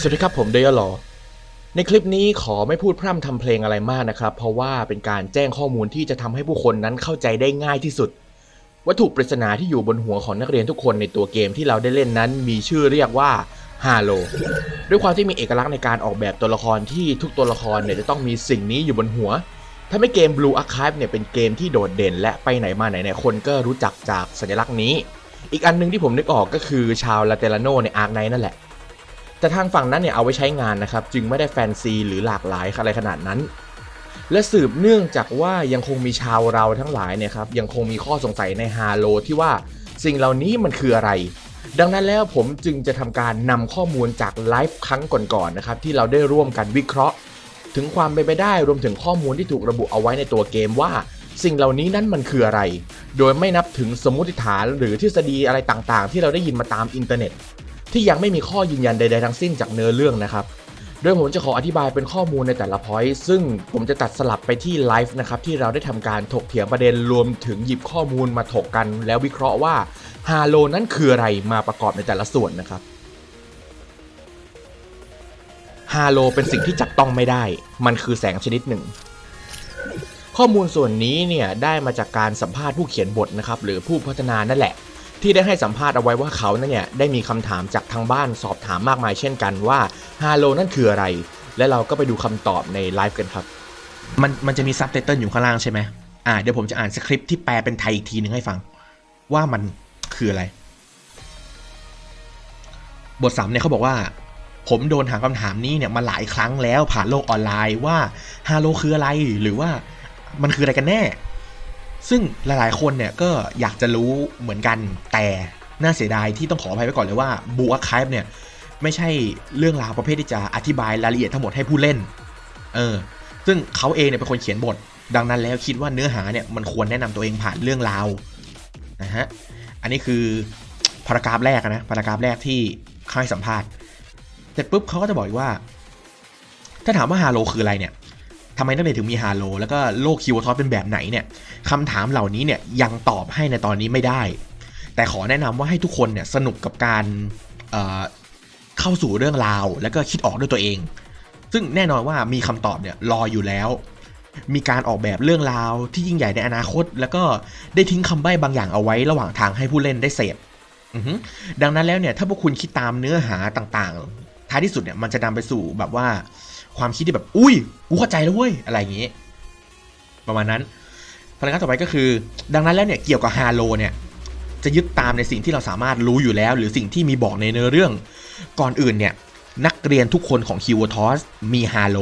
สวัสดีครับผมเดยลอในคลิปนี้ขอไม่พูดพร่ำทำเพลงอะไรมากนะครับ เพราะว่าเป็นการแจ้งข้อมูลที่จะทำให้ผู้คนนั้นเข้าใจได้ง่ายที่สุด วัตถุปริศนาที่อยู่บนหัวของนักเรียนทุกคนในตัวเกมที่เราได้เล่นนั้น มีชื่อเรียกว่าฮาโลด้วยความที่มีเอกลักษณ์ในการออกแบบตัวละครที่ทุกตัวละครเนี่ยจะต้องมีสิ่งนี้อยู่บนหัวทำให้เกม Blue Archive เนี่ยเป็นเกมที่โดดเด่น และไปไหนมาไหนเนี่ยคนก็รู้จักจากสัญลักษณ์นี้ อีกอันหนึงที่ผมนึกออกก็คือชาวลาเตลาโนในอาร์คไนนั่นแหละ แต่ทางฝั่งนั้นเนี่ยเอาไว้ใช้งานนะครับ จึงไม่ได้แฟนซีหรือหลากหลายอะไรขนาดนั้น และสืบเนื่องจากว่ายังคงมีชาวเราทั้งหลายเนี่ยครับยังคงมีข้อสงสัยในฮาโลที่ว่าสิ่งเหล่านี้มันคืออะไร ดังนั้นแล้วผมจึงจะทำการนำข้อมูลจากไลฟ์ครั้งก่อนๆนะครับที่เราได้ร่วมกันวิเคราะห์ ถึงความเป็นไปได้รวมถึงข้อมูลที่ถูกระบุเอาไว้ในตัวเกมว่าสิ่งเหล่านี้นั้นมันคืออะไร โดยไม่นับถึงสมมติฐานหรือทฤษฎีอะไรต่างๆ ที่เราได้ยินมาตามอินเทอร์เน็ต ที่ยังไม่มีข้อยืนยันใด ๆ ทั้งสิ้นจากเนื้อเรื่องนะครับโดยผมจะขออธิบายเป็นข้อมูลในแต่ละพอยต์ซึ่งผมจะตัดสลับไปที่ไลฟ์นะครับที่เราได้ทำการถกเถียงประเด็นรวมถึงหยิบข้อมูลมาถกกัน แล้ววิเคราะห์ว่าฮาโลนั้นคืออะไรมาประกอบในแต่ละส่วนนะครับฮาโลเป็นสิ่งที่จับต้องไม่ได้ มันคือแสงชนิดหนึ่ง ข้อมูลส่วนนี้เนี่ยได้มาจากการสัมภาษณ์ผู้เขียนบทนะครับหรือผู้พัฒนานั่นแหละ ที่ได้ให้สัมภาษณ์เอาไว้ว่าเขานั่นเนี่ยได้มีคำถามจากทางบ้านสอบถามมากมายเช่นกันว่าฮาโลนั่นคืออะไร และเราก็ไปดูคำตอบในไลฟ์กันครับ มันมันจะมีซับไตเติลอยู่ข้างล่างใช่ไหมอ่าเดี๋ยวผมจะอ่านสคริปต์ที่แปลเป็นไทยอีกทีหนึ่งให้ฟัง ว่ามันคืออะไร บทสามเนี่ยเขาบอกว่า ผมโดนถามคำถามนี้เนี่ยมาหลายครั้งแล้วผ่านโลกออนไลน์ว่าฮาโลคืออะไรหรือว่ามันคืออะไรกันแน่ ซึ่งหลายๆคนเนี่ยก็อยากจะรู้เหมือนกันแต่น่าเสียดายที่ต้องขออภัยไว้ก่อนเลยว่าบูอาคายเนี่ยไม่ใช่เรื่องราวประเภทที่จะอธิบายรายละเอียดทั้งหมดให้ผู้เล่น เออ ซึ่งเขาเองเนี่ยเป็นคนเขียนบท ดังนั้นแล้วคิดว่าเนื้อหาเนี่ยมันควรแนะนำตัวเองผ่านเรื่องราวนะฮะ อันนี้คือพารากราฟแรกนะพารากราฟแรกที่เขาให้สัมภาษณ์ เสร็จปุ๊บเขาก็จะบอกอีกว่า ถ้าถามว่าฮาโลคืออะไรเนี่ย ทำไมนักเรียนถึงมีฮาโล แล้วก็โลกคิวทอสเป็นแบบไหนเนี่ยคำถามเหล่านี้เนี่ยยังตอบให้ในตอนนี้ไม่ได้ แต่ขอแนะนำว่าให้ทุกคนเนี่ยสนุกกับการเเข้าสู่เรื่องราว แล้วก็คิดออกด้วยตัวเอง ซึ่งแน่นอนว่ามีคำตอบเนี่ยรออยู่แล้วมีการออกแบบเรื่องราวที่ยิ่งใหญ่ในอนาคต แล้วก็ได้ทิ้งคำใบ้บางอย่างเอาไว้ระหว่างทางให้ผู้เล่นได้เสพดังนั้นแล้วเนี่ยถ้าพวกคุณคิดตามเนื้อหาต่างๆ ท้ายที่สุดเนี่ยมันจะนำไปสู่แบบว่า ความคิดที่แบบ อุ้ยกูเข้าใจแล้วเว้ยอะไรอย่างงี้ประมาณนั้นพลังงานต่อไปก็คือ ดังนั้นแล้วเนี่ยเกี่ยวกับฮาโลเนี่ยจะยึดตามในสิ่งที่เราสามารถรู้อยู่แล้ว หรือสิ่งที่มีบอกในเนื้อเรื่อง ก่อนอื่นเนี่ยนักเรียนทุกคนของคิวทอสมีฮาโล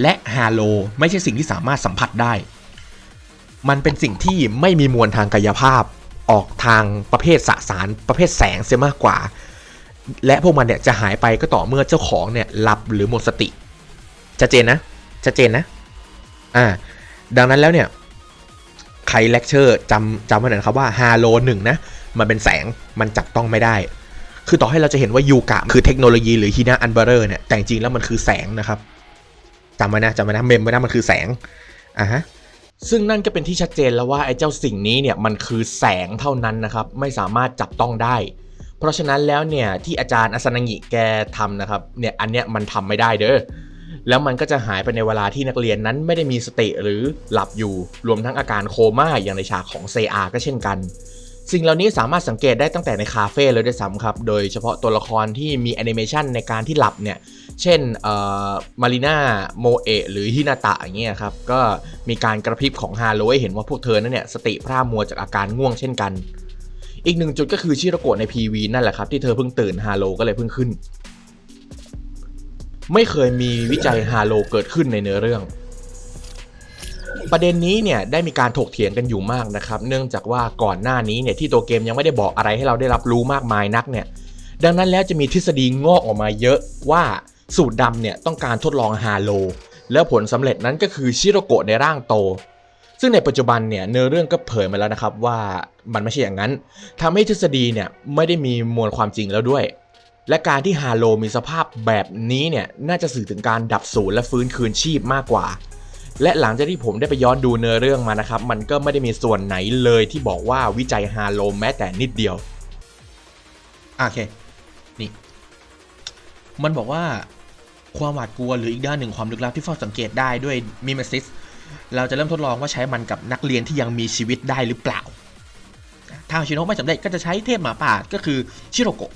และฮาโลไม่ใช่สิ่งที่สามารถสัมผัสได้ มันเป็นสิ่งที่ไม่มีมวลทางกายภาพออกทางประเภทสสาร ประเภทแสงเสียมากกว่า และพวกมันเนี่ยจะหายไปก็ต่อเมื่อเจ้าของเนี่ยหลับหรือหมดสติ ชัดเจนนะชัดเจนนะ อ่า ดังนั้นแล้วเนี่ยใครเลคเชอร์จำจำไว้หน่อยนะครับว่าฮาโลหนึ่งนะ มันเป็นแสงมันจับต้องไม่ได้ คือต่อให้เราจะเห็นว่ายูกะคือเทคโนโลยีหรือฮีนาอันเบอร์เนี่ย แต่จริงแล้วมันคือแสงนะครับจำไว้นะจำไว้นะเมมไว้นะมันคือแสงอะฮะซึ่งนั่นก็เป็นที่ชัดเจนแล้วว่าไอ้เจ้าสิ่งนี้เนี่ยมันคือแสงเท่านั้นนะครับไม่สามารถจับต้องได้ เพราะฉะนั้นแล้วเนี่ยที่อาจารย์อสนังิแกทำนะครับเนี่ยอันเนี้ยมันทำไม่ได้เด้อ แล้วมันก็จะหายไปในเวลาที่นักเรียนนั้นไม่ได้มีสติหรือหลับอยู่ รวมทั้งอาการโคม่าอย่างในฉากของเซอาก็เช่นกัน สิ่งเหล่านี้สามารถสังเกตได้ตั้งแต่ในคาเฟ่เลยด้วยซ้ำครับ โดยเฉพาะตัวละครที่มีแอนิเมชันในการที่หลับเนี่ย เช่นเอ่อมารีนาโมเอะหรือฮินาตะอย่างเงี้ยครับ ก็มีการกระพริบของฮาโลให้เห็นว่าพวกเธอนั้นเนี่ยสติพร่ามัวจากอาการง่วงเช่นกัน อีกหนึ่งจุดก็คือชิโรโกะใน PV นั่นแหละครับที่เธอเพิ่งตื่นฮาโลก็เลยเพิ่งขึ้น ไม่เคยมีวิจัยฮาโลเกิดขึ้นในเนื้อเรื่อง ประเด็นนี้เนี่ยได้มีการถกเถียงกันอยู่มากนะครับ เนื่องจากว่าก่อนหน้านี้เนี่ยที่ตัวเกมยังไม่ได้บอกอะไรให้เราได้รับรู้มากมายนักเนี่ย ดังนั้นแล้วจะมีทฤษฎีงอกออกมาเยอะว่าสูตรดำเนี่ยต้องการทดลองฮาโลแล้วผลสำเร็จนั้นก็คือชิโรโกะในร่างโต ซึ่งในปัจจุบันเนี่ยเนื้อเรื่องก็เผยมาแล้วนะครับว่ามันไม่ใช่อย่างนั้นทำให้ทฤษฎีเนี่ยไม่ได้มีมวลความจริงแล้วด้วย และการที่ฮาโลมีสภาพแบบนี้เนี่ยน่าจะสื่อถึงการดับสูญและฟื้นคืนชีพมากกว่า และหลังจากที่ผมได้ไปย้อนดูเนื้อเรื่องมานะครับ มันก็ไม่ได้มีส่วนไหนเลยที่บอกว่าวิจัยฮาโลแม้แต่นิดเดียว โอเค นี่ มันบอกว่าความหวาดกลัวหรืออีกด้านหนึ่งความลึกลับที่เฝ้าสังเกตได้ด้วยมิเมซิสเราจะเริ่มทดลองว่าใช้มันกับนักเรียนที่ยังมีชีวิตได้หรือเปล่า ถ้าชิโนะไม่สำเร็จก็จะใช้เทพหมาป่าก็คือชิโรโกะ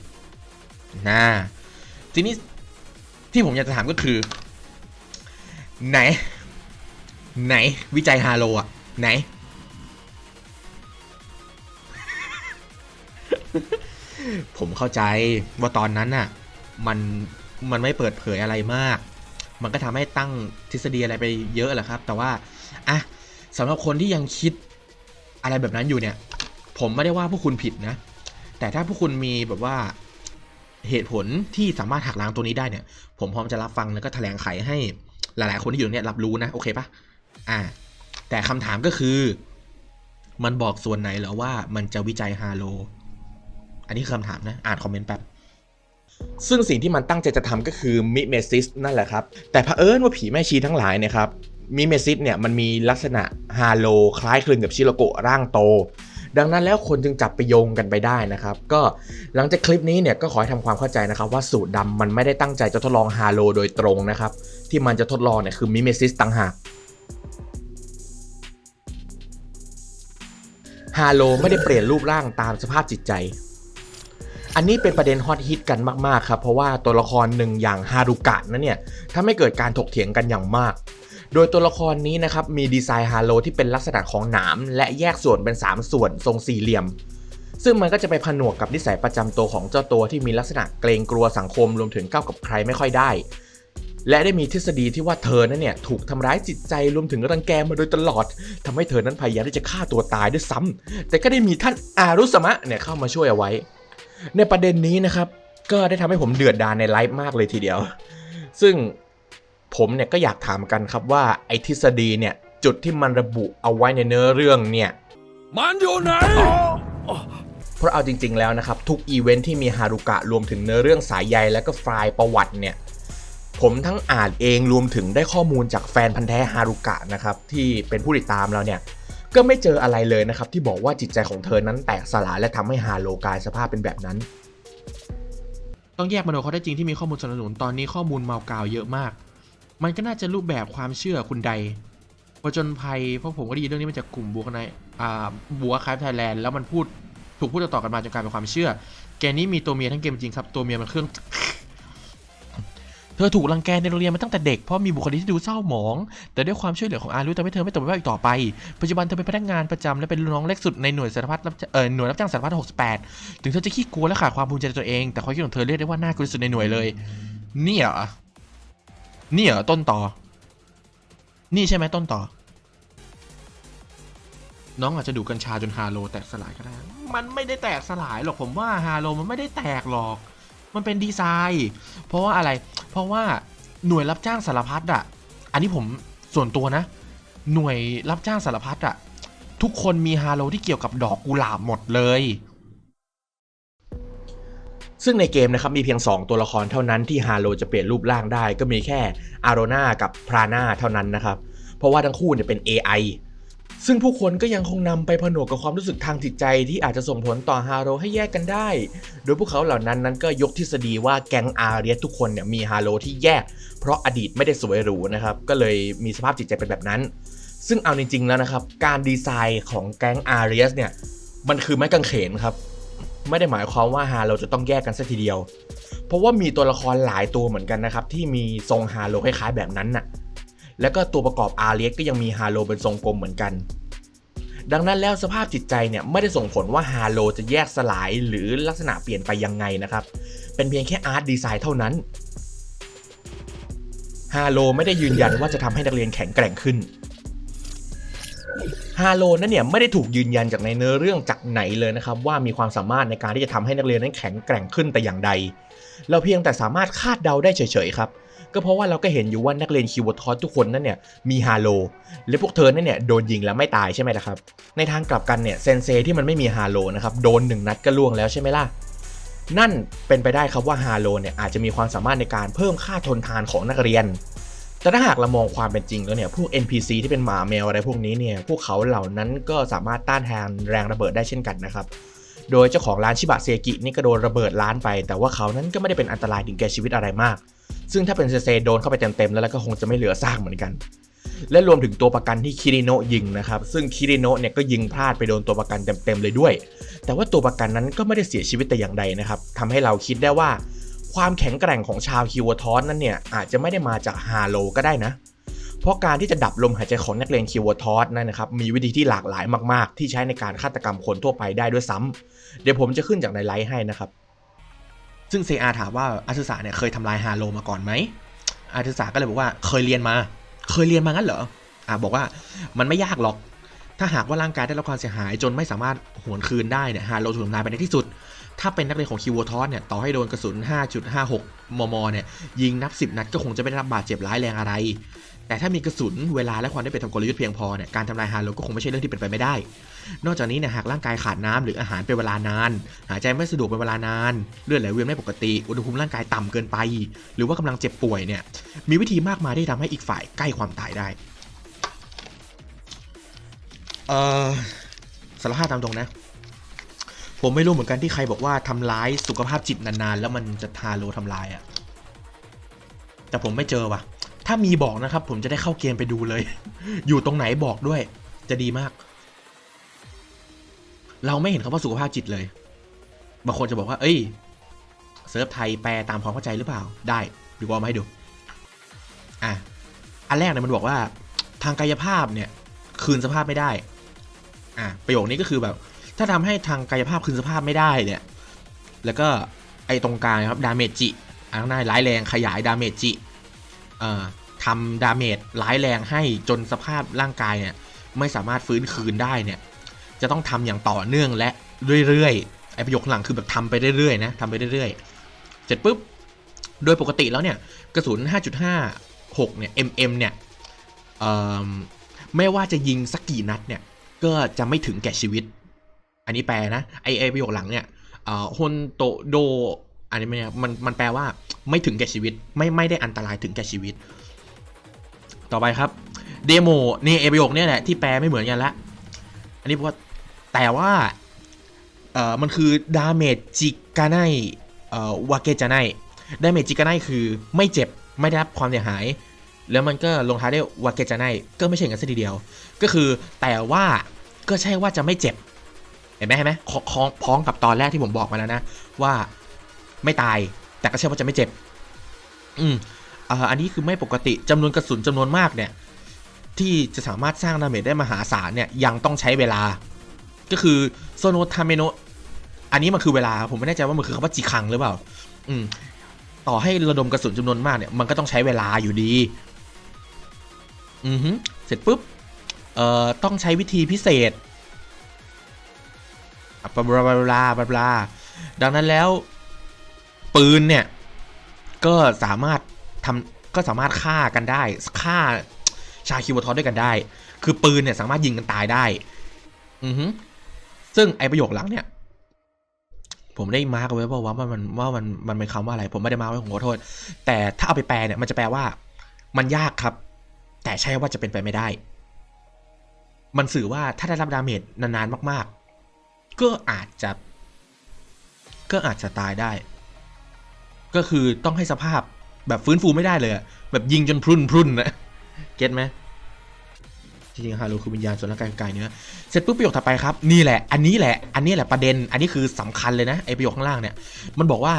นะทีนี้ที่ผมอยากจะถามก็คือ ไหน ไหนวิจัยฮาโลอะไหน ผมเข้าใจว่าตอนนั้นน่ะ มันมันไม่เปิดเผยอะไรมาก มันก็ทำให้ตั้งทฤษฎีอะไรไปเยอะแหละครับ แต่ว่าอะสำหรับคนที่ยังคิดอะไรแบบนั้นอยู่เนี่ย ผมไม่ได้ว่าพวกคุณผิดนะ แต่ถ้าพวกคุณมีแบบว่า เหตุผลที่สามารถหักล้างตัวนี้ได้เนี่ย ผมพร้อมจะรับฟังแล้วก็แถลงไขให้หลาย ๆ คนที่อยู่เนี้ยรับรู้นะโอเคปะอ่า แต่คำถามก็คือ มันบอกส่วนไหนแล้วว่ามันจะวิจัยฮาโล อันนี้คือคำถามนะ อ่านคอมเมนต์แป๊บซึ่งสิ่งที่มันตั้งใจจะทำก็คือมิเมซิสนั่นแหละครับ แต่เผอิญว่าผีแม่ชีทั้งหลายเนี่ยครับมิเมซิสเนี่ยมันมีลักษณะฮาโลคล้ายคลึงกับชิโรโกะร่างโต ดังนั้นแล้วคนจึงจับไปโยงกันไปได้นะครับ ก็หลังจากคลิปนี้เนี่ยก็ขอให้ทำความเข้าใจนะครับว่าสูตรดำมันไม่ได้ตั้งใจจะทดลองฮาโลโดยตรงนะครับ ที่มันจะทดลองเนี่ยคือมิเมซิสต่างหากฮาโลไม่ได้เปลี่ยนรูปร่างตามสภาพจิตใจ อันนี้เป็นประเด็นฮอตฮิตกันมาก ๆ ครับ เพราะว่าตัวละครหนึ่งอย่างฮารุกะนั้นเนี่ยถ้าไม่เกิดการถกเถียงกันอย่างมาก โดยตัวละครนี้นะครับมีดีไซน์ฮาโลที่เป็นลักษณะของหนาม และแยกส่วนเป็น 3 ส่วนทรงสี่เหลี่ยม ซึ่งมันก็จะไปผนวกกับนิสัยประจำตัวของเจ้าตัวที่มีลักษณะเกรงกลัวสังคมรวมถึงก้าวกับใครไม่ค่อยได้ และได้มีทฤษฎีที่ว่าเธอนั้นเนี่ยถูกทำร้ายจิตใจรวมถึงรังแกมาโดยตลอดทำให้เธอนั้นพยายามที่จะฆ่าตัวตายด้วยซ้ำแต่ก็ได้มีท่านอารุสมะเนี่ยเข้ามาช่วยเอาไว้ ในประเด็นนี้นะครับก็ได้ทำให้ผมเดือดดาลในไลฟ์มากเลยทีเดียว ซึ่ง ผมเนี่ยก็อยากถามกันครับว่าไอ้ทฤษฎีเนี่ยจุดที่มันระบุเอาไว้ในเนื้อเรื่องเนี่ย มันอยู่ไหน เพราะเอาจริง ๆ แล้วนะครับ ทุกอีเวนท์ที่มีฮารุกะรวมถึงเนื้อเรื่องสายใยและก็ไฟล์ประวัติเนี่ย ผมทั้งอ่านเองรวมถึงได้ข้อมูลจากแฟนพันธ์แท้ฮารุกะนะครับ ที่เป็นผู้ติดตามเราเนี่ย ก็ไม่เจออะไรเลยนะครับ ที่บอกว่าจิตใจของเธอนั้นแตกสลายและทำให้ฮาโลกลายสภาพเป็นแบบนั้น ต้องแยกมโนเขาได้จริงที่มีข้อมูลสนับสนุนตอนนี้ข้อมูลเมากาวเยอะมาก มันก็น่าจะรูปแบบความเชื่อคุณใดผจญภัยเพราะผมก็ได้ยินเรื่องนี้มาจากกลุ่มบัวในอ่าบัวคลายไทยแลนด์แล้วมันพูดถูกพูดต่อกันมาจนกลายเป็นความเชื่อ แกนี้มีตัวเมียทั้งเกมจริงครับ ตัวเมียมันเครื่อง เธอถูกรังแกในโรงเรียนมาตั้งแต่เด็กเพราะมีบุคลิกที่ดูเศร้าหมอง แต่ด้วยความช่วยเหลือของอารุทำให้เธอไม่ตกเป็นว่าอีกต่อไป ปัจจุบันเธอเป็นพนักงานประจำและเป็นน้องเล็กสุดในหน่วยสารพัดเอ่อหน่วยรับจ้างสารพัด68 ถึงเธอจะขี้กลัวและขาดความภูมิใจในตัวเอง แต่ความคิดของเธอเรียกได้ว่าน่ากลัวสุดในหน่วยเลย นี่เหรอ นี่เหรอต้นต่อ นี่ใช่ไหมต้นต่อ น้องอาจจะดูกัญชาจนฮาโลแตกสลายก็ได้ มันไม่ได้แตกสลายหรอกผมว่าฮาโลมันไม่ได้แตกหรอก มันเป็นดีไซน์ เพราะว่าอะไร เพราะว่าหน่วยรับจ้างสารพัดอะอันนี้ผมส่วนตัวนะ หน่วยรับจ้างสารพัดอะทุกคนมีฮาโลที่เกี่ยวกับดอกกุหลาบหมดเลย ซึ่งในเกมนะครับมีเพียง 2 ตัวละครเท่านั้นที่ฮาโลจะเปลี่ยนรูปร่างได้ ก็มีแค่อาโรนากับพรานาเท่านั้นนะครับ เพราะว่าทั้งคู่เนี่ยเป็น AI ซึ่งผู้คนก็ยังคงนำไปผนวกกับความรู้สึกทางจิตใจที่อาจจะส่งผลต่อฮาโลให้แยกกันได้ โดยพวกเขาเหล่านั้นนั้นก็ยกทฤษฎีว่าแก๊งอาเรียสทุกคนเนี่ยมีฮาโลที่แยก เพราะอดีตไม่ได้สวยหรูนะครับ ก็เลยมีสภาพจิตใจเป็นแบบนั้น ซึ่งเอาจริงๆแล้วนะครับ การดีไซน์ของแก๊งอาเรียสเนี่ยมันคือไม้กางเขนครับ ไม่ได้หมายความว่าฮาโลจะต้องแยกกันซะทีเดียว เพราะว่ามีตัวละครหลายตัวเหมือนกันนะครับ ที่มีทรงฮาโลคล้ายๆแบบนั้นน่ะ แล้วก็ตัวประกอบอาเรียสก็ยังมีฮาโลเป็นทรงกลมเหมือนกัน ดังนั้นแล้วสภาพจิตใจเนี่ยไม่ได้ส่งผลว่าฮาโลจะแยกสลายหรือลักษณะเปลี่ยนไปยังไงนะครับ เป็นเพียงแค่อาร์ตดีไซน์เท่านั้นฮาโลไม่ได้ยืนยันว่าจะทำให้นักเรียนแข็งแกร่งขึ้น ฮาโลนั้นเนี่ยไม่ได้ถูกยืนยันจากในเนื้อเรื่องจากไหนเลยนะครับว่ามีความสามารถในการที่จะทำให้นักเรียนนั้นแข็งแกร่งขึ้นแต่อย่างใด เราเพียงแต่สามารถคาดเดาได้เฉยๆครับก็เพราะว่าเราก็เห็นอยู่ว่านักเรียนคิวทอสทุกคนนั้นเนี่ยมีฮาโลและพวกเธอนั่นเนี่ยโดนยิงแล้วไม่ตายใช่ไหมล่ะครับ ในทางกลับกันเนี่ยเซนเซที่มันไม่มีฮาโลนะครับโดนหนึ่งนัดก็ล่วงแล้วใช่ไหมล่ะนั่นเป็นไปได้ครับว่าฮาโลเนี่ยอาจจะมีความสามารถในการเพิ่มค่าทนทานของนักเรียน แต่ถ้าหากเรามองความเป็นจริงแล้วเนี่ย พวก NPC ที่เป็นหมาแมวอะไรพวกนี้เนี่ย พวกเขาเหล่านั้นก็สามารถต้านทานแรงระเบิดได้เช่นกันนะครับ โดยเจ้าของร้านชิบะเซกินี่ก็โดนระเบิดร้านไป แต่ว่าเขานั้นก็ไม่ได้เป็นอันตรายถึงแก่ชีวิตอะไรมาก ซึ่งถ้าเป็นเซเซโดนเข้าไปเต็มๆแล้วก็คงจะไม่เหลือซากเหมือนกัน และรวมถึงตัวประกันที่คิริโนะยิงนะครับ ซึ่งคิริโนะเนี่ยก็ยิงพลาดไปโดนตัวประกันเต็มๆเลยด้วย แต่ว่าตัวประกันนั้นก็ไม่ได้เสียชีวิตแต่อย่างใดนะครับทำให้เราคิดได้ว่า ความแข็งแกร่งของชาวคิวทอสนั้นเนี่ยอาจจะไม่ได้มาจากฮาโลก็ได้นะ เพราะการที่จะดับลมหายใจของนักเลงคิวทอสนั่นนะครับมีวิธีที่หลากหลายมาก ๆ ที่ใช้ในการฆาตกรรมคนทั่วไปได้ด้วยซ้ำเดี๋ยวผมจะขึ้นจากในไลฟ์ให้นะครับ ซึ่งเซอาถามว่าอาซึสะเนี่ยเคยทำลายฮาโลมาก่อนไหมอาซึสะก็เลยบอกว่าเคยเรียนมา เคยเรียนมางั้นเหรออ่าบอกว่ามันไม่ยากหรอก ถ้าหากว่าร่างกายได้รับความเสียหายจนไม่สามารถหวนคืนได้เนี่ยฮาโลถูกทำลายไปในที่สุด ถ้าเป็นนักเรียนของคิวทอสเนี่ยต่อให้โดนกระสุน 5.56 มม เนี่ยยิงนับ 10 นัดก็คงจะไม่ได้รับบาดเจ็บร้ายแรงอะไร แต่ถ้ามีกระสุนเวลาและความได้เป็นทำกลยุทธ์เพียงพอเนี่ยการทำลายฮาโลก็คงไม่ใช่เรื่องที่เป็นไปไม่ได้ นอกจากนี้เนี่ยหากร่างกายขาดน้ำหรืออาหารเป็นเวลานาน หายใจไม่สะดวกเป็นเวลานาน เลือดไหลเวียนไม่ปกติ อุณหภูมิร่างกายต่ำเกินไป หรือว่ากำลังเจ็บป่วยเนี่ยมีวิธีมากมายที่ทำให้อีกฝ่ายใกล้ความตายได้เออสารภาพตามตรงนะ ผมไม่รู้เหมือนกันที่ใครบอกว่าทำร้ายสุขภาพจิตนานๆ แล้วมันจะทาโลทำลายอะแต่ผมไม่เจอว่ะ ถ้ามีบอกนะครับ ผมจะได้เข้าเกมไปดูเลย อยู่ตรงไหนบอกด้วย จะดีมาก เราไม่เห็นคำว่าสุขภาพจิตเลย บางคนจะบอกว่า เอ้ย เซิร์ฟไทยแปลตามความเข้าใจหรือเปล่า ได้ดีกว่ามาให้ดู อะ อันแรกเนี่ยมันบอกว่า ทางกายภาพเนี่ย คืนสภาพไม่ได้ อะประโยคนี้ก็คือแบบ ถ้าทำให้ทางกายภาพคืนสภาพไม่ได้เนี่ย แล้วก็ไอ้ตรงกลางครับดาเมจจิอันข้างหน้าร้ายแรงขยายดาเมจจิทำดาเมจร้ายแรงให้จนสภาพร่างกายเนี่ยไม่สามารถฟื้นคืนได้เนี่ย จะต้องทำอย่างต่อเนื่องและเรื่อยๆไอประโยคหลังคือแบบทำไปเรื่อยๆนะทำไปเรื่อยๆเสร็จปุ๊บโดยปกติแล้วเนี่ยกระสุน 5.56 เนี่ย mm เนี่ยไม่ว่าจะยิงสักกี่นัดเนี่ยก็จะไม่ถึงแก่ชีวิต อันนี้แปลนะไอไอประโยคหลังเนี่ยเอ่อฮนโตโดอันนี้มันมันมันแปลว่าไม่ถึงแก่ชีวิตไม่ไม่ได้อันตรายถึงแก่ชีวิต ต่อไปครับเดโมนี่ไอประโยคเนี่ยแหละที่แปลไม่เหมือนกันละอันนี้เพราะว่าแต่ว่าเอ่อมันคือดาเมจจิกาไนเอ่อวาเกจาไนดาเมจจิกาไนคือไม่เจ็บไม่ได้รับความเสียหาย แล้วมันก็ลงท้ายด้วยวาเกจาไนก็ไม่ใช่อย่างนั้นซะทีเดียว ก็คือแต่ว่าก็ใช่ว่าจะไม่เจ็บ เห็นไหมเห็นไหมคล้องพ้องกับตอนแรกที่ผมบอกมาแล้วนะ ว่าไม่ตายแต่ก็ใช่ว่าจะไม่เจ็บ อืมอ่าอันนี้คือไม่ปกติจำนวนกระสุนจำนวนมากเนี่ย ที่จะสามารถสร้างดาเมจได้มหาศาลเนี่ยยังต้องใช้เวลา ก็คือโซโนทาเมโนอันนี้มันคือเวลาผมไม่แน่ใจว่ามันคือคำว่าจิคังหรือเปล่า อืม ต่อให้ระดมกระสุนจำนวนมากเนี่ย มันก็ต้องใช้เวลาอยู่ดี อือฮึเสร็จปุ๊บเอ่อต้องใช้วิธีพิเศษ บลาบลาบลาบลาบลาดังนั้นแล้วปืนเนี่ย ก็สามารถทำก็สามารถฆ่ากันได้ฆ่าชาคิวทอสด้วยกันได้ คือปืนเนี่ยสามารถยิงกันตายได้ อือฮึซึ่งไอประโยคหลังเนี่ย ผมได้มาร์กไว้ว่าว่ามันว่ามันมันเป็นคำว่าอะไร ผมไม่ได้มาร์กไว้ผมขอโทษ แต่ถ้าเอาไปแปลเนี่ย มันจะแปลว่า มันยากครับ แต่ใช่ว่าจะเป็นไปไม่ได้ มันสื่อว่าถ้าได้รับดาเมจนานๆมาก ๆ ก็อาจจะก็อาจจะตายได้ ก็คือต้องให้สภาพแบบฟื้นฟูไม่ได้เลยแบบยิงจนพรุนพรุนนะเก็ตไหมจริงๆฮาโลคือวิญญาณส่วนร่างกายกายเนื้อเสร็จปุ๊บประโยคถัดไปครับ นี่แหละ อันนี้แหละ อันนี้แหละประเด็น อันนี้คือสำคัญเลยนะไอประโยคข้างล่างเนี่ย มันบอกว่า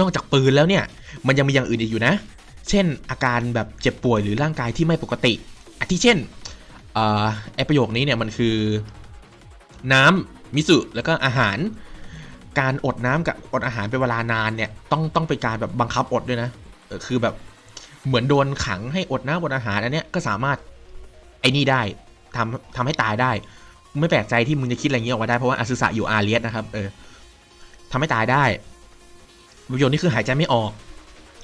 นอกจากปืนแล้วเนี่ย มันยังมีอย่างอื่นอีกอยู่นะ เช่น อาการแบบเจ็บป่วยหรือร่างกายที่ไม่ปกติอาทิเช่นไอประโยคนี้เนี่ยมันคือน้ำ มิสุแล้วก็อาหาร การอดน้ำกับอดอาหารเป็นเวลานานเนี่ยต้องต้องเป็นการแบบบังคับอดด้วยนะเออคือแบบเหมือนโดนขังให้อดน้ำอดอาหารอันเนี้ยก็สามารถไอ้นี่ได้ทำทำให้ตายได้ ไม่แปลกใจที่มึงจะคิดอะไรอย่างนี้ออกมาได้เพราะว่าอาซึสะอยู่อาเลียสนะครับเออทำให้ตายได้ประโยชน์นี้คือหายใจไม่ออก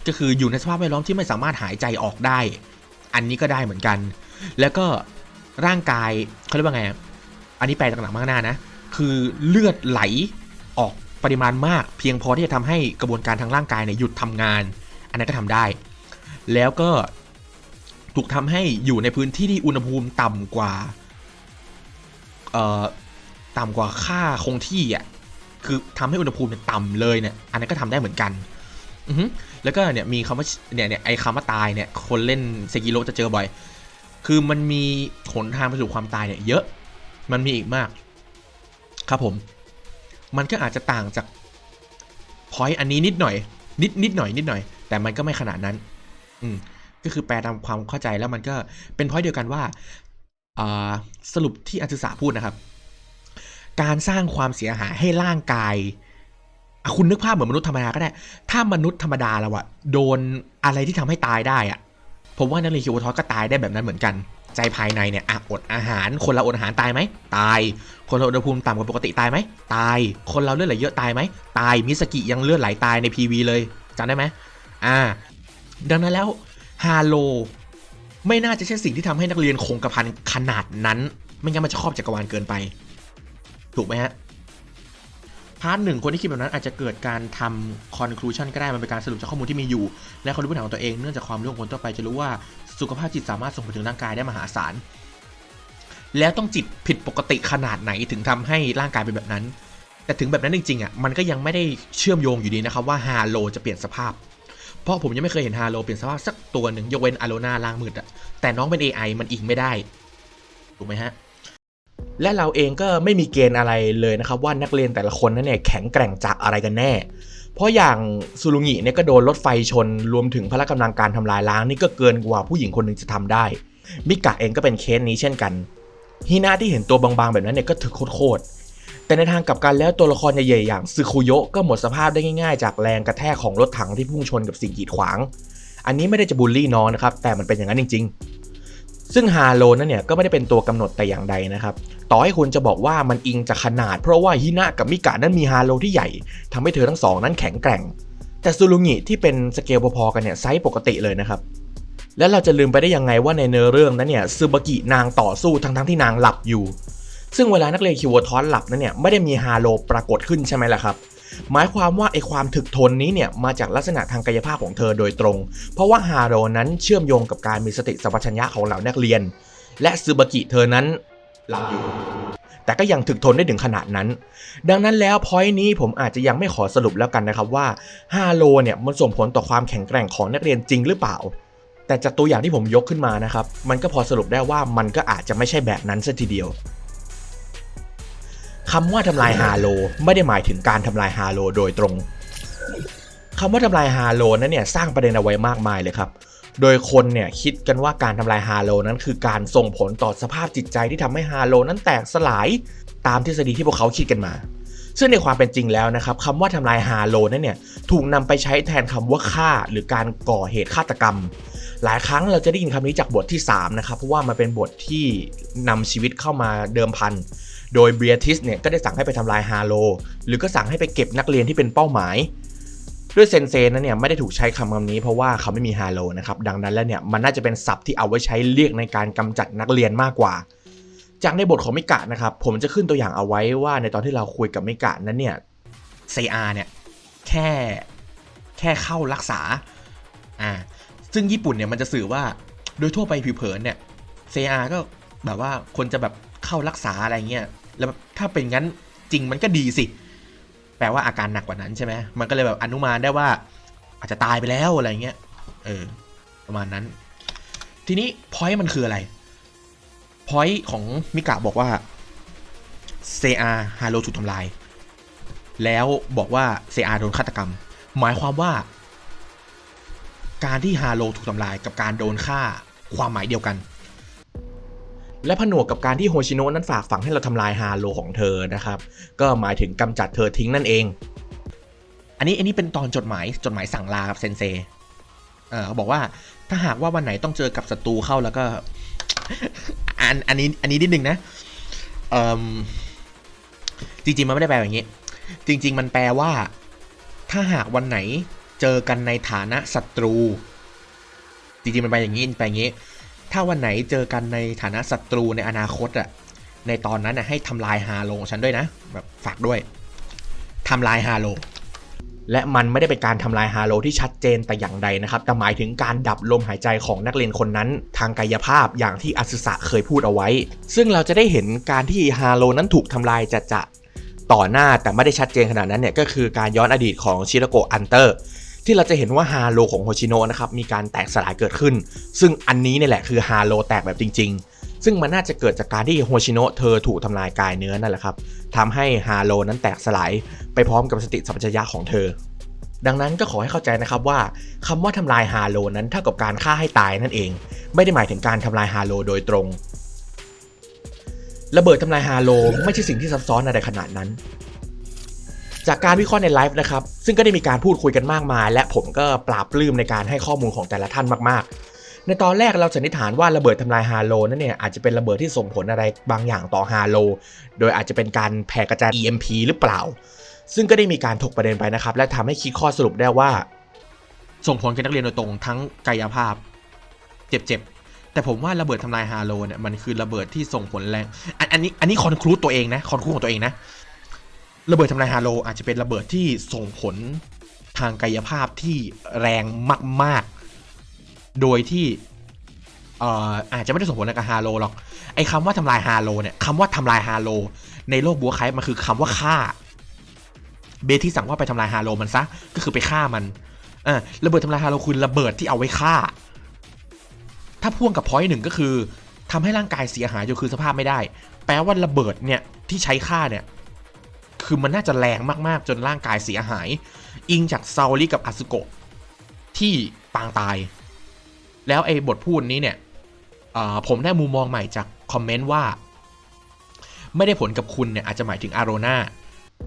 ก็คืออยู่ในสภาพแวดล้อมที่ไม่สามารถหายใจออกได้ อันนี้ก็ได้เหมือนกัน แล้วก็ร่างกายเขาเรียกว่าไงอันนี้แปลจากหนังมากหน้านะ คือเลือดไหลออกปริมาณมาก เพียงพอที่จะทำให้กระบวนการทางร่างกายเนี่ยหยุดทำงาน อันนั้นก็ทำได้ แล้วก็ถูกทำให้อยู่ในพื้นที่ที่อุณหภูมิต่ำกว่าเอ่อต่ำกว่าค่าคงที่อะคือทำให้อุณหภูมิเนี่ยต่ำเลยเนี่ยอันนั้นก็ทำได้เหมือนกันแล้วก็เนี่ยมีคำว่าเนี่ยเนี่ยไอ้คำว่าตายเนี่ยคนเล่นเซกิโรจะเจอบ่อย คือมันมีหนทางไปสู่ความตายเนี่ยเยอะ มันมีอีกมาก ครับผม มันก็อาจจะต่างจากพอยต์อันนี้นิดหน่อย นิดนิดหน่อยนิดหน่อย แต่มันก็ไม่ขนาดนั้น อืมก็คือแปลตามความเข้าใจแล้วมันก็เป็นพอยต์เดียวกันว่าสรุปที่อันศึกษาพูดนะครับ การสร้างความเสียหายให้ร่างกายคุณนึกภาพเหมือนมนุษย์ธรรมดาก็ได้ ถ้ามนุษย์ธรรมดาเราอะโดนอะไรที่ทำให้ตายได้อะผมว่านักเรียนคิวทอสก็ตายได้แบบนั้นเหมือนกัน ใจภายในเนี่ยอะอดอาหาร คนเราอดอาหารตายไหมตาย คนเราอุณหภูมิต่ำกว่าปกติตายไหมตาย คนเราเลือดไหลเยอะตายไหมตายมิสกิยังเลือดไหลตายใน PV เลยจำได้ไหมอ่า ดังนั้นแล้วฮาโลไม่น่าจะใช่สิ่งที่ทำให้นักเรียนคงกระพันขนาดนั้น ไม่งั้นมันจะครอบจักรวาลเกินไป ถูกไหมฮะ พาร์ทหนึ่งคนที่คิดแบบนั้นอาจจะเกิดการทำ conclusion ก็ได้มันเป็นการสรุปจากข้อมูลที่มีอยู่ และความรู้พื้นฐานของตัวเองเนื่องจากความรู้ของคนทั่วไปจะรู้ว่าสุขภาพจิตสามารถส่งผลถึงร่างกายได้มหาศาลแล้วต้องจิตผิดปกติขนาดไหนถึงทำให้ร่างกายเป็นแบบนั้น แต่ถึงแบบนั้นจริงๆอะมันก็ยังไม่ได้เชื่อมโยงอยู่ดีนะครับว่าฮาโลจะเปลี่ยนสภาพ เพราะผมยังไม่เคยเห็นฮาโลเปลี่ยนสภาพสักตัวหนึ่งยกเว้นอโลนาล่างมืดอะแต่น้องเป็น AI มันอิงไม่ได้ถูกไหมฮะ และเราเองก็ไม่มีเกณฑ์อะไรเลยนะครับ ว่านักเรียนแต่ละคนนั้นเนี่ยแข็งแกร่งจากอะไรกันแน่ เพราะอย่างซูรุงิเนี่ยก็โดนรถไฟชน รวมถึงพละกำลังการทำลายล้างนี่ก็เกินกว่าผู้หญิงคนหนึ่งจะทำได้ มิกะเองก็เป็นเคสนี้เช่นกันฮินาที่เห็นตัวบางๆ แบบนั้นเนี่ยก็ถึกโคตรแต่ในทางกลับกันแล้วตัวละครใหญ่ๆอย่างซึคุโยะก็หมดสภาพได้ง่ายๆ จากแรงกระแทกของรถถังที่พุ่งชนกับสิ่งกีดขวาง อันนี้ไม่ได้จะบูลลี่น้องนะครับแต่มันเป็นอย่างนั้นจริงๆ ซึ่งฮาโลนั่นเนี่ยก็ไม่ได้เป็นตัวกำหนดแต่อย่างใดนะครับ ต่อให้คุณจะบอกว่ามันอิงจากขนาด เพราะว่าฮินะกับมิกะนั้นมีฮาโลที่ใหญ่ทำให้เธอทั้งสองนั้นแข็งแกร่ง แต่ซูรุงิที่เป็นสเกลพอๆกันเนี่ยไซส์ปกติเลยนะครับ แล้วเราจะลืมไปได้ยังไงว่าในเนื้อเรื่องนั้นเนี่ยซูบากินางต่อสู้ทั้งๆที่นางหลับอยู่ ซึ่งเวลานักเรียนคิวโวทอนหลับนั้นเนี่ยไม่ได้มีฮาโลปรากฏขึ้นใช่ไหมล่ะครับ หมายความว่าไอความถึกทนนี้เนี่ยมาจากลักษณะทางกายภาพของเธอโดยตรง เพราะว่าฮาโลนั้นเชื่อมโยงกับการมีสติสัมปชัญญะของเหล่านักเรียน และซูบากิเธอนั้นหลับอยู่แต่ก็ยังถึกทนได้ถึงขนาดนั้น ดังนั้นแล้วพอยต์นี้ผมอาจจะยังไม่ขอสรุปแล้วกันนะครับว่าฮาโลเนี่ยมันส่งผลต่อความแข็งแกร่งของนักเรียนจริงหรือเปล่า แต่จากตัวอย่างที่ผมยกขึ้นมานะครับ มันก็พอสรุปได้ว่ามันก็อาจจะไม่ใช่แบบนั้นซะทีเดียว คำว่าทำลายฮาโลไม่ได้หมายถึงการทำลายฮาโลโดยตรงคำว่าทำลายฮาโลนั้นเนี่ยสร้างประเด็นเอาไว้มากมายเลยครับ โดยคนเนี่ยคิดกันว่าการทำลายฮาโลนั้นคือการส่งผลต่อสภาพจิตใจที่ทำให้ฮาโลนั้นแตกสลายตามทฤษฎีที่พวกเขาคิดกันมา ซึ่งในความเป็นจริงแล้วนะครับคำว่าทำลายฮาโลนั้นเนี่ยถูกนำไปใช้แทนคำว่าฆ่า หรือการก่อเหตุฆาตกรรม หลายครั้งเราจะได้ยินคำนี้จากบทที่3นะครับเพราะว่ามันเป็นบทที่นำชีวิตเข้ามาเดิมพัน โดยเบียทิสเนี่ยก็ได้สั่งให้ไปทำลายฮาโล หรือก็สั่งให้ไปเก็บนักเรียนที่เป็นเป้าหมาย ด้วยเซนเซนั้นเนี่ยไม่ได้ถูกใช้คำคำนี้เพราะว่าเขาไม่มีฮาโลนะครับดังนั้นแล้วเนี่ยมันน่าจะเป็นศัพท์ที่เอาไว้ใช้เรียกในการกำจัดนักเรียนมากกว่า จากในบทของมิกะนะครับผมจะขึ้นตัวอย่างเอาไว้ว่าในตอนที่เราคุยกับมิกะนั้นเนี่ยเซอาเนี่ยแค่แค่เข้ารักษาอ่าซึ่งญี่ปุ่นเนี่ยมันจะสื่อว่าโดยทั่วไปผิวเผินเนี่ยเซอาก็แบบว่าคนจะแบบเข้ารักษาอะไรเงี้ย แล้วถ้าเป็นงั้นจริงมันก็ดีสิ แปลว่าอาการหนักกว่านั้นใช่ไหมมันก็เลยแบบอนุมานได้ว่า อาจจะตายไปแล้วอะไรเงี้ย เออ ประมาณนั้น ทีนี้พอยต์มันคืออะไรพอยต์ของมิกะบอกว่าเซอาฮาโลถูกทำลาย แล้วบอกว่าเซอาโดนฆาตกรรม หมายความว่า การที่ฮาโลถูกทำลายกับการโดนฆ่าความหมายเดียวกัน และผนวกกับการที่โฮชิโนะนั้นฝากฝังให้เราทำลายฮาโลของเธอนะครับ ก็หมายถึงกำจัดเธอทิ้งนั่นเอง อันนี้อันนี้เป็นตอนจดหมายจดหมายสั่งลาครับเซนเซเออเขาบอกว่าถ้าหากว่าวันไหนต้องเจอกับศัตรูเข้าแล้วก็ อันอันนี้อันนี้นิดนึงนะเออจริงๆมันไม่ได้แปลอย่างนี้ จริง ๆ มันแปลว่า ถ้าหากวันไหนเจอกันในฐานะศัตรู จริงๆมันไปอย่างนี้ไปอย่างนี้ ถ้าวันไหนเจอกันในฐานะศัตรูในอนาคตอะในตอนนั้นน่ะให้ทำลายฮาโลของฉันด้วยนะแบบฝากด้วยทำลายฮาโลและมันไม่ได้เป็นการทำลายฮาโลที่ชัดเจนแต่อย่างใดนะครับ แต่หมายถึงการดับลมหายใจของนักเรียนคนนั้น ทางกายภาพอย่างที่อาซึสะเคยพูดเอาไว้ ซึ่งเราจะได้เห็นการที่ฮาโลนั้นถูกทำลายจะจะต่อหน้าแต่ไม่ได้ชัดเจนขนาดนั้นเนี่ยก็คือการย้อนอดีตของชิรโกอันเตอร์ ที่เราจะเห็นว่าฮาโลของโฮชิโนะนะครับมีการแตกสลายเกิดขึ้น ซึ่งอันนี้นี่แหละคือฮาโลแตกแบบจริง ๆ ซึ่งมันน่าจะเกิดจากการที่โฮชิโนะเธอถูกทำลายกายเนื้อนั่นแหละครับทำให้ฮาโลนั้นแตกสลายไปพร้อมกับสติสัมปชัญญะของเธอ ดังนั้นก็ขอให้เข้าใจนะครับว่าคำว่าทำลายฮาโลนั้นเท่ากับการฆ่าให้ตายนั่นเอง ไม่ได้หมายถึงการทำลายฮาโลโดยตรงระเบิดทำลายฮาโลไม่ใช่สิ่งที่ซับซ้อนอะไรขนาดนั้น จากการวิเคราะห์ในไลฟ์นะครับ ซึ่งก็ได้มีการพูดคุยกันมากมาย และผมก็ปราบปลื้มในการให้ข้อมูลของแต่ละท่านมากๆ ในตอนแรกเราสันนิษฐานว่าระเบิดทำลายฮาโลนั่นเนี่ยอาจจะเป็นระเบิดที่ส่งผลอะไรบางอย่างต่อฮาโล โดยอาจจะเป็นการแผ่กระจาย EMP หรือเปล่า ซึ่งก็ได้มีการถกประเด็นไปนะครับ และทำให้คิดข้อสรุปได้ว่า ส่งผลกับนักเรียนโดยตรงทั้งกายภาพ เจ็บๆ แต่ผมว่าระเบิดทำลายฮาโลเนี่ยมันคือระเบิดที่ส่งผลแรง อันอันนี้อันนี้คอนคลูดตัวเองนะคอนคลูดของตัวเองนะ ระเบิดทำลายฮาโลอาจจะเป็นระเบิดที่ส่งผลทางกายภาพที่แรงมาก ๆ โดยที่ออาจจะไม่ได้ส่งผลกับฮาโลหรอก ไอ้คำว่าทำลายฮาโลเนี่ยคำว่าทำลายฮาโลในโลกบัวไคป์มันคือคำว่าฆ่า เบสที่สั่งว่าไปทำลายฮาโลมันซะ ก็คือไปฆ่ามันระเบิดทำลายฮาโลคือระเบิดที่เอาไว้ฆ่า ถ้าพ่วงกับพอยต์หนึ่งก็คือทำให้ร่างกายเสียหายจนคือสภาพไม่ได้ แปลว่าระเบิดเนี่ยที่ใช้ฆ่าเนี่ย คือมันน่าจะแรงมากๆ จนร่างกายเสียหาย อิงจากซาโอริกับอาซุโกะที่ปางตาย แล้วไอ้บทพูดนี้เนี่ยผมได้มุมมองใหม่จากคอมเมนต์ว่า ไม่ได้ผลกับคุณเนี่ยอาจจะหมายถึงอาโรนา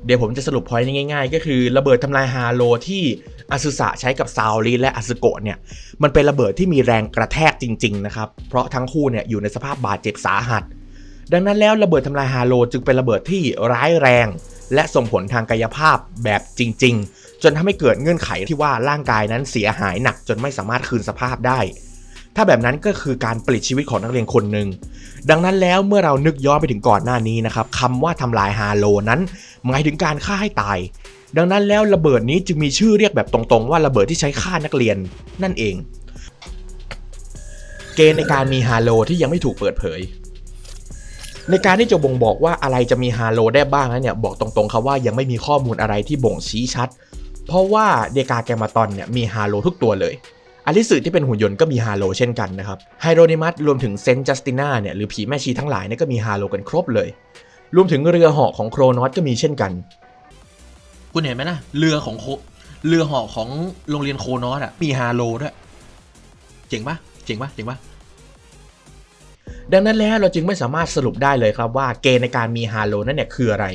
เดี๋ยวผมจะสรุปพอยต์ง่ายๆ ก็คือระเบิดทำลายฮาโลที่อาซุสะใช้กับซาโอริและอาซุโกะเนี่ย มันเป็นระเบิดที่มีแรงกระแทกจริง ๆ นะครับ เพราะทั้งคู่เนี่ยอยู่ในสภาพบาดเจ็บสาหัส ดังนั้นแล้วระเบิดทำลายฮาโลจึงเป็นระเบิดที่ร้ายแรง และส่งผลทางกายภาพแบบจริง ๆ จนทำให้เกิดเงื่อนไขที่ว่าร่างกายนั้นเสียหายหนักจนไม่สามารถคืนสภาพได้ ถ้าแบบนั้นก็คือการปลิดชีวิตของนักเรียนคนหนึ่งดังนั้นแล้วเมื่อเรานึกย้อนไปถึงก่อนหน้านี้นะครับคำว่าทำลายฮาโลนั้น หมายถึงการฆ่าให้ตาย ดังนั้นแล้วระเบิดนี้จึงมีชื่อเรียกแบบตรงๆ ว่าระเบิดที่ใช้ฆ่านักเรียนนั่นเอง เกณฑ์ในการมีฮาโลที่ยังไม่ถูกเปิดเผย ในการที่จะบ่งบอกว่าอะไรจะมีฮาโลได้บ้างนั้นเนี่ยบอกตรงๆครับว่ายังไม่มีข้อมูลอะไรที่บ่งชี้ชัด เพราะว่าเดกาแกมาตอนเนี่ยมีฮาโลทุกตัวเลยอลิสึที่เป็นหุ่นยนต์ก็มีฮาโลเช่นกันนะครับไฮโรนิมัสรวมถึงเซนจัสติน่าเนี่ยหรือผีแม่ชีทั้งหลายเนี่ยก็มีฮาโลกันครบเลย รวมถึงเรือเหาะของโครนอสก็มีเช่นกัน คุณเห็นไหมนะเรือของโคเรือเหาะของโรงเรียนโครนอสอะมีฮาโลด้วยเจ๋งปะเจ๋งปะเจ๋งปะ ดังนั้นแล้วเราจึงไม่สามารถสรุปได้เลยครับว่าเกณฑ์ในการมีฮาโลนั่นเนี่ยคืออะไร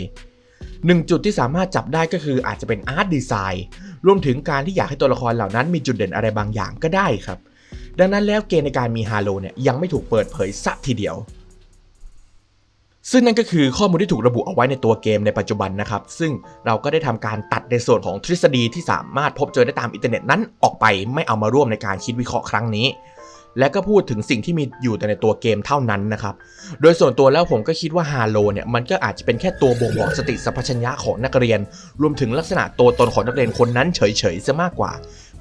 หนึ่งจุดที่สามารถจับได้ก็คืออาจจะเป็นอาร์ตดีไซน์รวมถึงการที่อยากให้ตัวละครเหล่านั้นมีจุดเด่นอะไรบางอย่างก็ได้ครับ ดังนั้นแล้วเกณฑ์ในการมีฮาโลเนี่ยยังไม่ถูกเปิดเผยสักทีเดียว ซึ่งนั่นก็คือข้อมูลที่ถูกระบุเอาไว้ในตัวเกมในปัจจุบันนะครับ ซึ่งเราก็ได้ทำการตัดในส่วนของทฤษฎีที่สามารถพบเจอได้ตามอินเทอร์เน็ตนั้นออกไปไม่เอามาร่วมในการคิดวิเคราะห์ครั้งนี้ และก็พูดถึงสิ่งที่มีอยู่แต่ในตัวเกมเท่านั้นนะครับ โดยส่วนตัวแล้วผมก็คิดว่าฮาโลเนี่ยมันก็อาจจะเป็นแค่ตัวบ่งบอกสติสัมปชัญญะของนักเรียน รวมถึงลักษณะตัวตนของนักเรียนคนนั้นเฉยๆซะมากกว่า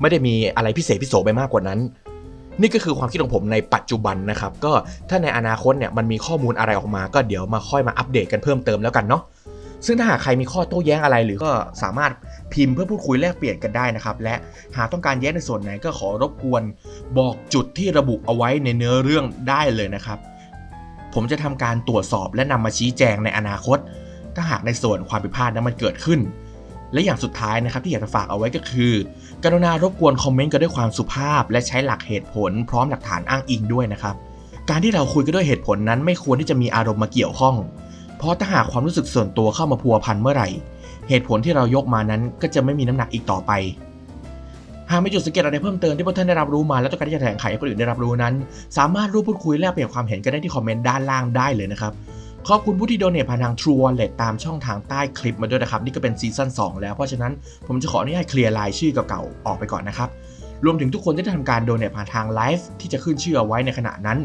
ไม่ได้มีอะไรพิเศษพิโสไปมากกว่านั้น นี่ก็คือความคิดของผมในปัจจุบันนะครับ ก็ถ้าในอนาคตเนี่ยมันมีข้อมูลอะไรออกมา ก็เดี๋ยวมาค่อยมาอัปเดตกันเพิ่มเติมแล้วกันเนาะ ซึ่งถ้าหากใครมีข้อโต้แย้งอะไรหรือก็สามารถพิมพ์เพื่อพูดคุยแลกเปลี่ยนกันได้นะครับ และหากต้องการแย้งในส่วนไหนก็ขอรบกวนบอกจุดที่ระบุเอาไว้ในเนื้อเรื่องได้เลยนะครับ ผมจะทำการตรวจสอบและนำมาชี้แจงในอนาคต ถ้าหากในส่วนความผิดพลาดนั้นมันเกิดขึ้น และอย่างสุดท้ายนะครับที่อยากจะฝากเอาไว้ก็คือ กรุณารบกวนคอมเมนต์กันด้วยความสุภาพ และใช้หลักเหตุผล พร้อมหลักฐานอ้างอิงด้วยนะครับ การที่เราคุยกันด้วยเหตุผลนั้นไม่ควรที่จะมีอารมณ์มาเกี่ยวข้อง เพราะถ้าหากความรู้สึกส่วนตัวเข้ามาพัวพันเมื่อไหร่ เหตุผลที่เรายกมานั้นก็จะไม่มีน้ำหนักอีกต่อไป หากมีจุดสังเกตอะไรเพิ่มเติมที่พวกท่านได้รับรู้มาและต้องการที่จะแถลงไขให้คนอื่นได้รับรู้นั้น สามารถร่วมพูดคุยแลกเปลี่ยนความเห็นกันได้ที่คอมเมนต์ด้านล่างได้เลยนะครับขอบคุณผู้ที่โดเนทผ่านทาง True Wallet ตามช่องทางใต้คลิปมาด้วยนะครับ นี่ก็เป็นซีซั่น2แล้ว เพราะฉะนั้นผมจะขออนุญาตเคลียร์รายชื่อเก่าๆ ออกไปก่อนนะครับ รวมถึงทุกคนที่ได้ทำการโดเนทผ่านทางไลฟ์ที่จะขึ้นชื่อเอาไว้ในขณะนั้น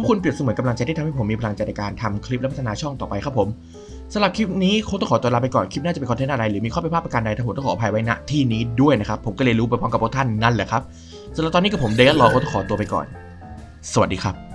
ทุกคนเปรียบเสมือนกำลังใจที่ทำให้ผมมีพลังใจในการทำคลิปและพัฒนาช่องต่อไปครับผมสำหรับคลิปนี้คงต้องขอตัวลาไปก่อน คลิปหน้าจะเป็นคอนเทนต์อะไร หรือมีข้อผิดพลาดประการใดทั้งหมดต้องขออภัยไว้ณที่นี้ด้วยนะครับ ผมก็เลยรู้ไปพร้อมกับพวกท่านนั่นแหละครับสำหรับตอนนี้กับผมเดย์รอก็ต้องขอตัวไปก่อน สวัสดีครับ